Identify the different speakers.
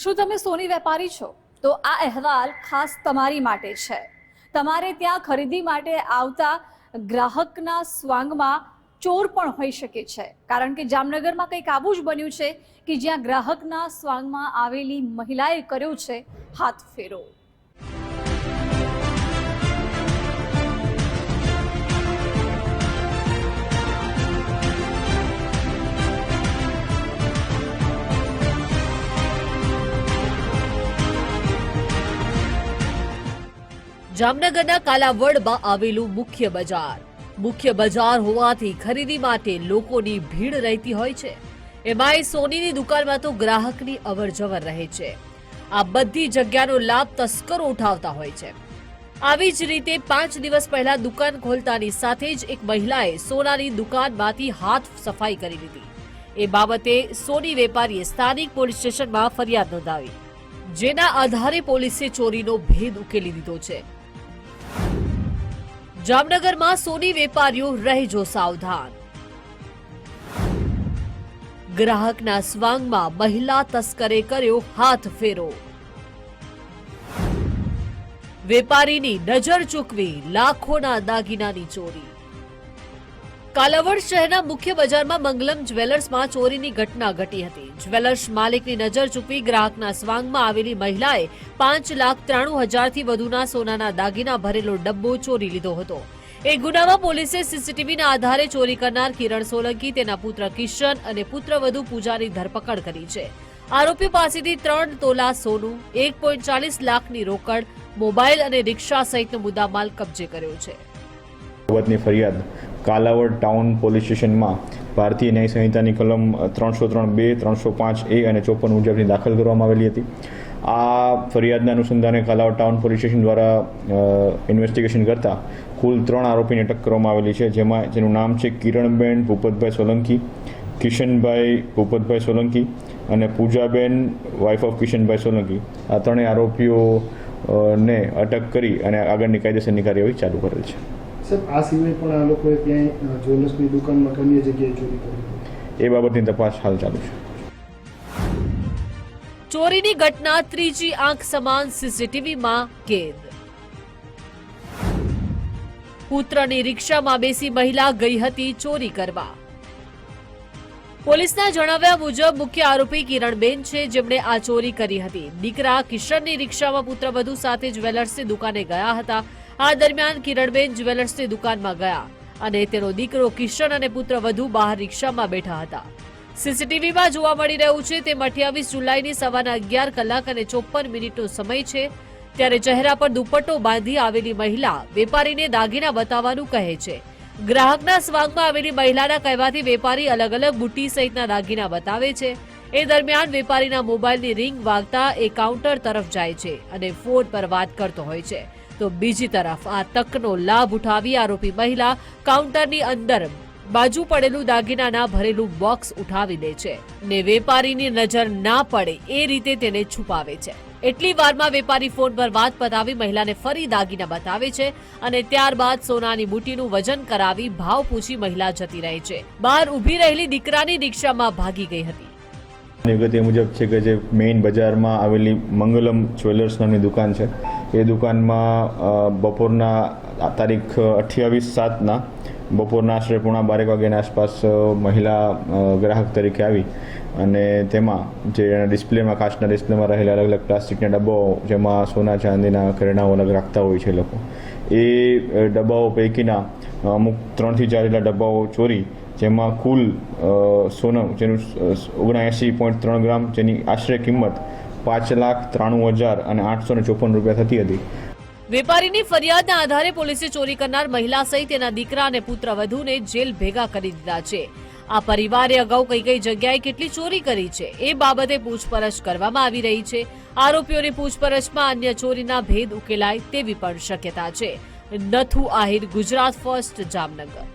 Speaker 1: શું તમે સોની વેપારી છો? તો આ અહેવાલ ખાસ તમારી માટે છે. તમારે ત્યાં ખરીદી માટે આવતા ગ્રાહકના સ્વાંગમાં ચોર પણ હોઈ શકે છે. કારણ કે જામનગરમાં કંઈક આવું જ બન્યું છે કે જ્યાં ગ્રાહકના સ્વાંગમાં આવેલી મહિલાએ કર્યો છે હાથ ફેરો
Speaker 2: જામનગરના કાલાવડમાં આવેલું મુખ્ય બજાર. મુખ્ય બજાર હોવાથી ખરીદી માટે લોકોની ભીડ રહેતી હોય છે. એમાંય સોનીની દુકાનમાં તો ગ્રાહકની અવરજવર રહે છે. આ બધી જગ્યાનો લાભ તસ્કરો ઉઠાવતા હોય છે. આવી જ રીતે પાંચ દિવસ પહેલા દુકાન ખોલતાની સાથે જ એક મહિલાએ સોનાની દુકાનમાંથી હાથ સફાઈ કરી લીધી. એ બાબતે સોની વેપારીએ સ્થાનિક પોલીસ સ્ટેશનમાં ફરિયાદ નોંધાવી. જેના આધારે પોલીસે ચોરીનો ભેદ ઉકેલી દીધો છે. જામનગરમાં સોની વેપારીઓ રહેજો સાવધાન. ગ્રાહકના સ્વાંગમાં મહિલા તસ્કરે કર્યો હાથ ફેરો. વેપારીની નજર ચૂકવી લાખોના દાગીનાની ચોરી. કાલાવડ શહેરના મુખ્ય બજારમાં મંગલમ જ્વેલર્સમાં ચોરીની ઘટના ઘટી હતી. જ્વેલર્સ માલિકની નજર ચૂકવી ગ્રાહકના સ્વાંગમાં આવેલી મહિલાએ પાંચ લાખ ત્રાણું હજારથી વધુના સોનાના દાગીના ભરેલો ડબ્બો ચોરી લીધો હતો. એ ગુનામાં પોલીસે સીસીટીવીના આધારે ચોરી કરનાર કિરણ સોલંકી, તેના પુત્ર કિશન અને પુત્રવધુ પૂજાની ધરપકડ કરી છે. આરોપી પાસેથી ત્રણ તોલા સોનું, એક પોઈન્ટ ચાલીસ લાખની રોકડ, મોબાઈલ અને રિક્ષા સહિતનો મુદ્દામાલ કબજે કર્યો છે.
Speaker 3: ફરિયાદ કાલાવડ ટાઉન પોલીસ સ્ટેશનમાં ભારતીય ન્યાય સંહિતાની કલમ ત્રણસો ત્રણ બે, ત્રણસો પાંચ એ અને ચોપન મુજબની દાખલ કરવામાં આવેલી હતી. આ ફરિયાદના અનુસંધાને કાલાવડ ટાઉન પોલીસ સ્ટેશન દ્વારા ઇન્વેસ્ટિગેશન કરતાં કુલ ત્રણ આરોપીને અટક કરવામાં આવેલી છે, જેમાં, જેનું નામ છે કિરણબેન, ભૂપતભાઈ સોલંકી, કિશનભાઈ ભૂપતભાઈ સોલંકી અને પૂજાબેન વાઇફ ઓફ કિશનભાઈ સોલંકી. આ ત્રણેય આરોપીઓ ને અટક કરી અને આગળની કાયદેસરની કાર્યવાહી ચાલુ કરેલ છે.
Speaker 4: સાહેબ આ સિવાય પણ આ લોકોએ ક્યાંય જ્વેલર્સની દુકાનમાં કે અન્ય જગ્યાએ ચોરી કરી
Speaker 3: એ બાબતની તપાસ હાલ ચાલુ છે.
Speaker 2: ચોરીની ઘટના ત્રીજી આંખ સમાન સીસીટીવીમાં કેદ. પુત્રની રિક્ષામાં બેસી મહિલા ગઈ હતી ચોરી કરવા. પોલીસના જણાવ્યા મુજબ મુખ્ય આરોપી કિરણબેન છે જેમણે આ ચોરી કરી હતી. દીકરા કિશનની રિક્ષામાં પુત્ર વધુ સાથે જ્વેલર્સની દુકાને ગયા હતા. આ દરમિયાન કિરણબેન જ્વેલર્સની દુકાનમાં ગયા અને તેનો દીકરો કિશન અને પુત્ર વધુ બહાર રિક્ષામાં બેઠા હતા. સીસીટીવીમાં જોવા મળી રહ્યું છે તેમ અઠ્યાવીસ જુલાઈની સવારના અગિયાર કલાક અને ચોપન મિનિટનો સમય છે ત્યારે ચહેરા પર દુપટ્ટો બાંધી આવેલી મહિલા વેપારીને દાગીના બતાવવાનું કહે છે. ગ્રાહકના સ્વાંગમાં આવેલી મહિલાના કહેવાથી વેપારી અલગ અલગ બુટ્ટી સહિતના દાગીના બતાવે છે. એ દરમિયાન વેપારીના મોબાઈલની રિંગ વાગતા એ કાઉન્ટર તરફ જાય છે અને ફોન પર વાત કરતો હોય છે. તો બીજી તરફ આ તકનો લાભ ઉઠાવી આરોપી મહિલા કાઉન્ટરની અંદર બાજુ પડેલું દાગીનાના ભરેલું બોક્સ ઉઠાવી લે છે ને વેપારીની નજર ના પડે એ રીતે તેને છુપાવે છે. એટલી વારમાં વેપારી ફોન પર વાત પતાવી મહિલાને ફરી દાગીના બતાવે છે અને ત્યારબાદ સોનાની બુટીનું વજન કરાવી ભાવ પૂછી મહિલા જતી રહે છે. બહાર ઊભી રહેલી દીકરાની રિક્ષામાં ભાગી ગઈ હતી.
Speaker 3: વિગત એ મુજબ છે કે જે મેઇન બજારમાં આવેલી મંગલમ જ્વેલર્સ નામની દુકાન છે. એ દુકાનમાં બપોરના તારીખ અઠ્યાવીસ સાતના બપોરના આશરે પૂણા બારેક વાગ્યાની આસપાસ મહિલા ગ્રાહક તરીકે આવી અને તેમાં જે એના ડિસ્પ્લેમાં, કાચના ડિસ્પ્લેમાં રહેલા અલગ અલગ પ્લાસ્ટિકના ડબ્બાઓ, જેમાં સોના ચાંદીના ઘરેણાઓ અલગ રાખતા હોય છે લોકો. એ ડબ્બાઓ પૈકીના અમુક ત્રણથી ચાર જેટલા ડબ્બાઓ ચોરી જેમાં કુલ સોનમ સોનું જેનું ઓગણએંસી પોઈન્ટ ત્રણ ગ્રામ, જેની આશરે કિંમત પાંચ લાખ ત્રાણું હજાર અને આઠસો ને ચોપન રૂપિયા થતી હતી.
Speaker 2: વેપારીની ફરિયાદના આધારે પોલીસે ચોરી કરનાર મહિલા સહિત તેના દીકરા અને પુત્ર વધુને જેલ ભેગા કરી દીધા છે. આ પરિવારે અગાઉ કઈ કઈ જગ્યાએ કેટલી ચોરી કરી છે એ બાબતે પૂછપરછ કરવામાં આવી રહી છે. આરોપીઓની પૂછપરછમાં અન્ય ચોરીના ભેદ ઉકેલાય તેવી પણ શક્યતા છે. નથુ આહિર, ગુજરાત ફર્સ્ટ, જામનગર.